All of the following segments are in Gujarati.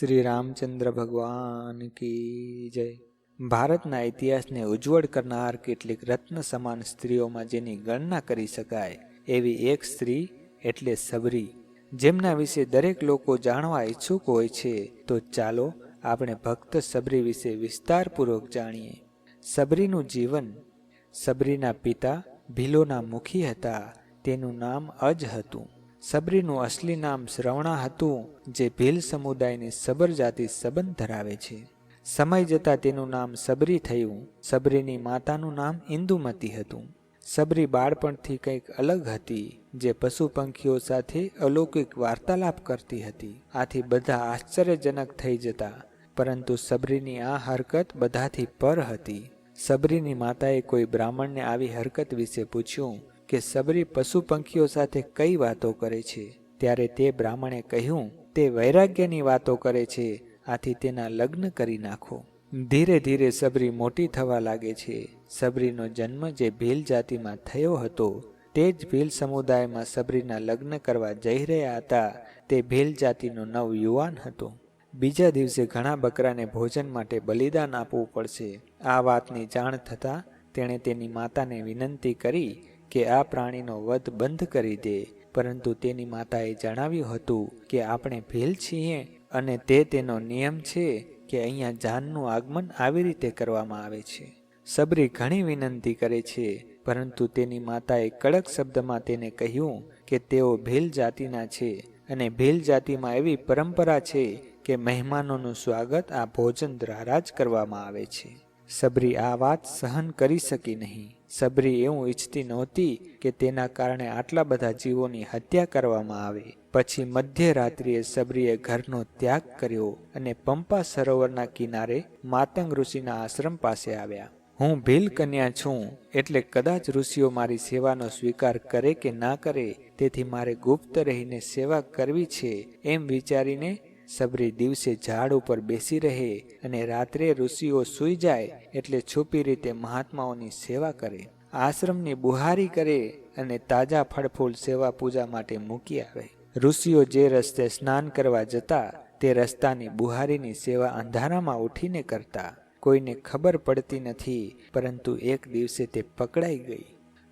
શ્રી રામચંદ્ર ભગવાન કી જય. ભારતના ઇતિહાસને ઉજ્જવળ કરનાર કેટલીક રત્ન સમાન સ્ત્રીઓમાં જેની ગણના કરી શકાય એવી એક સ્ત્રી એટલે સબરી. જેમના વિશે દરેક લોકો જાણવા ઈચ્છુક હોય છે, તો ચાલો આપણે ભક્ત સબરી વિશે વિસ્તારપૂર્વક જાણીએ. સબરીનું જીવન સબરીના પિતા ભીલોના મુખી હતા, તેનું નામ અજ હતું. સબરીનું અસલી નામ શ્રવણા હતું, જે ભીલ સમુદાયની સબર જાતિ સંબંધ ધરાવે છે. સમય જતાં તેનું નામ સબરી થયું. સબરીની માતાનું નામ ઇન્દુમતી હતું. સબરી બાળપણથી કંઈક અલગ હતી, જે પશુ પંખીઓ સાથે અલૌકિક વાર્તાલાપ કરતી હતી. આથી બધા આશ્ચર્યજનક થઈ જતા, પરંતુ સબરીની આ હરકત બધાથી પર હતી. સબરીની માતાએ કોઈ બ્રાહ્મણને આવી હરકત વિશે પૂછ્યું કે સબરી પશુ પંખીઓ સાથે કઈ વાતો કરે છે? ત્યારે તે બ્રાહ્મણે કહ્યું, તે વૈરાગ્યની વાતો કરે છે, આથી તેના લગ્ન કરી નાખો. ધીરે ધીરે સબરી મોટી થવા લાગે છે. સબરીનો જન્મ જે ભીલ જાતિમાં થયો હતો, તે જ ભીલ સમુદાયમાં સબરીના લગ્ન કરવા જઈ રહ્યા હતા, તે ભીલ જાતિનો નવ યુવાન હતો. બીજા દિવસે ઘણા બકરાને ભોજન માટે બલિદાન આપવું પડશે. આ વાતની જાણ થતાં તેણે તેની માતાને વિનંતી કરી કે આ પ્રાણીનો વધ બંધ કરી દે. પરંતુ તેની માતાએ જણાવ્યું હતું કે આપણે ભીલ છીએ અને તે તેનો નિયમ છે કે અહીંયા જાનનું આગમન આવી રીતે કરવામાં આવે છે. સબરી ઘણી વિનંતી કરે છે, પરંતુ તેની માતાએ કડક શબ્દમાં તેને કહ્યું કે તેઓ ભીલ જાતિના છે અને ભીલ જાતિમાં એવી પરંપરા છે કે મહેમાનોનું સ્વાગત આ ભોજન દ્વારા જ કરવામાં આવે છે. સબરી આ વાત સહન કરી શકી નહીં. સબરી એવું ઈચ્છતી નહોતી કે તેના કારણે આટલા બધા જીવોની હત્યા કરવામાં આવે. પછી મધ્યરાત્રિએ સબરીએ ઘરનો ત્યાગ કર્યો અને પંપા સરોવરના કિનારે માતંગ ઋષિના આશ્રમ પાસે આવ્યા. હું ભીલ કન્યા છું, એટલે કદાચ ઋષિઓ મારી સેવાનો સ્વીકાર કરે કે ના કરે, તેથી મારે ગુપ્ત રહીને સેવા કરવી છે, એમ વિચારીને સબરી દિવસે ઝાડ ઉપર બેસી રહે અને રાત્રે ઋષિઓ સૂઈ જાય એટલે છુપી રીતે મહાત્માઓની સેવા કરે. આશ્રમની બુહારી કરે અને તાજા ફળફૂલ સેવા પૂજા માટે મૂકી આવે. ઋષિઓ જે રસ્તે સ્નાન કરવા જતા તે રસ્તાની બુહારીની સેવા અંધારામાં ઉઠીને કરતા. કોઈને ખબર પડતી નથી, પરંતુ એક દિવસે તે પકડાઈ ગઈ.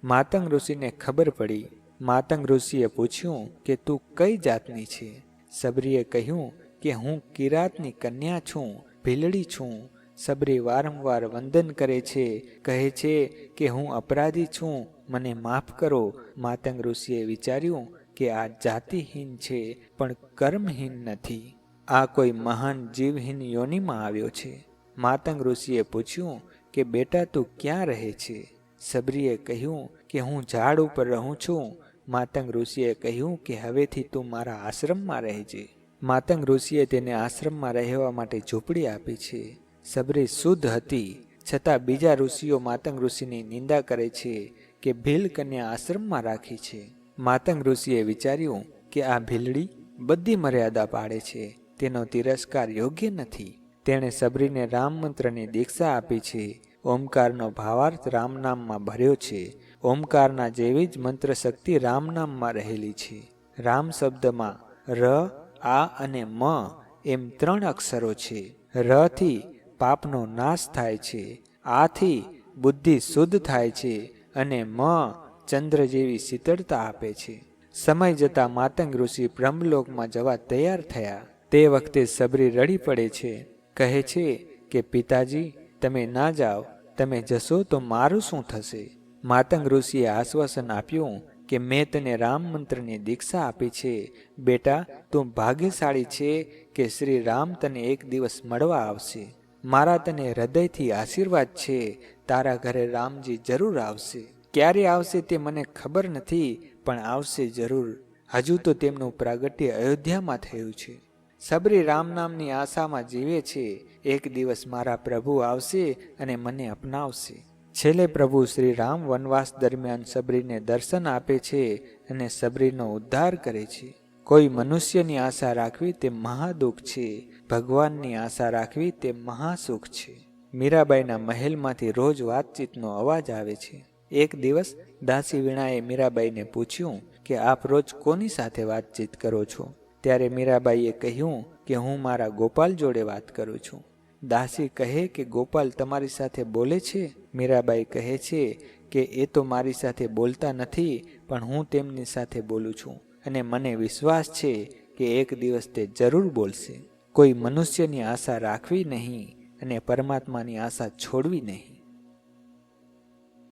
માતંગ ઋષિને ખબર પડી. માતંગ ઋષિએ પૂછ્યું કે તું કઈ જાતની છે? સબરીએ કહ્યું કે હું કિરાતની કન્યા છું, ભીલડી છું, સબરી વારંવાર વંદન કરે છે, કહે છે કે હું અપરાધી છું, મને માફ કરો. માતંગ ઋષિએ વિચાર્યું કે આ જાતિહીન છે, પણ કર્મહીન નથી. આ કોઈ મહાન જીવહીન યોનિમાં આવ્યો છે. માતંગ ઋષિએ પૂછ્યું કે, બેટા, તું ક્યાં રહે છે? સબરીએ કહ્યું કે, હું ઝાડ ઉપર રહું છું. માતંગ ઋષિએ કહ્યું કે, હવેથી તું મારા આશ્રમમાં રહેજે. માતંગ ઋષિએ તેને આશ્રમમાં રહેવા માટે ઝૂંપડી આપી છે. સબરી શુદ્ધ હતી, છતાં બીજા ઋષિઓ માતંગ ઋષિની નિંદા કરે છે કે ભીલ કન્યા આશ્રમમાં રાખી છે. માતંગ ઋષિએ વિચાર્યું કે આ ભીલડી બધી મર્યાદા પાડે છે, તેનો તિરસ્કાર યોગ્ય નથી. તેણે સબરીને રામ મંત્રની દીક્ષા આપી છે. ઓમકારનો ભાવાર્થ રામ નામમાં ભર્યો છે. ઓમકારના જેવી જ મંત્ર શક્તિ રામ નામમાં રહેલી છે. રામ શબ્દમાં ર આ અને મ એમ ત્રણ અક્ષરો છે. ર થી પાપનો નાશ થાય છે. આથી બુદ્ધિ શુદ્ધ થાય છે અને મ ચંદ્ર જેવી શીતળતા આપે છે. સમય જતાં માતંગ ઋષિ બ્રહ્મલોકમાં જવા તૈયાર થયા. તે વખતે સબરી રડી પડે છે. કહે છે કે, પિતાજી, તમે ના જાઓ. તમે જશો તો મારું શું થશે? માતંગ ઋષિએ આશ્વાસન આપ્યું કે મેં તને રામ મંત્રની દીક્ષા આપી છે. બેટા, તું ભાગ્યશાળી છે કે શ્રી રામ તને એક દિવસ મળવા આવશે. મારા તને હૃદયથી આશીર્વાદ છે. તારા ઘરે રામજી જરૂર આવશે. ક્યારે આવશે તે મને ખબર નથી, પણ આવશે જરૂર. હજુ તો તેમનું પ્રાગટ્ય અયોધ્યામાં થયું છે. સબરી રામ નામની આશામાં જીવે છે. એક દિવસ મારા પ્રભુ આવશે અને મને અપનાવશે. છેલ્લે પ્રભુ શ્રી રામ વનવાસ દરમિયાન સબરીને દર્શન આપે છે અને સબરીનો ઉદ્ધાર કરે છે. કોઈ મનુષ્યની આશા રાખવી તે મહાદુઃખ છે. ભગવાનની આશા રાખવી તે મહાસુખ છે. મીરાબાઈના મહેલમાંથી રોજ વાતચીતનો અવાજ આવે છે. એક દિવસ દાસી વીણાએ મીરાબાઈને પૂછ્યું કે, આપ રોજ કોની સાથે વાતચીત કરો છો? ત્યારે મીરાબાઈએ કહ્યું કે, હું મારા ગોપાલ જોડે વાત કરું છું. દાસી કહે કે, ગોપાલ, તમારી સાથે બોલે છે? મીરાબાઈ કહે છે કે, એ તો મારી સાથે બોલતા નથી, પણ હું તેમની સાથે બોલું છું. અને મને વિશ્વાસ છે કે એક દિવસ તે જરૂર બોલશે. કોઈ મનુષ્યની આશા રાખવી નહીં અને પરમાત્માની આશા છોડવી નહીં.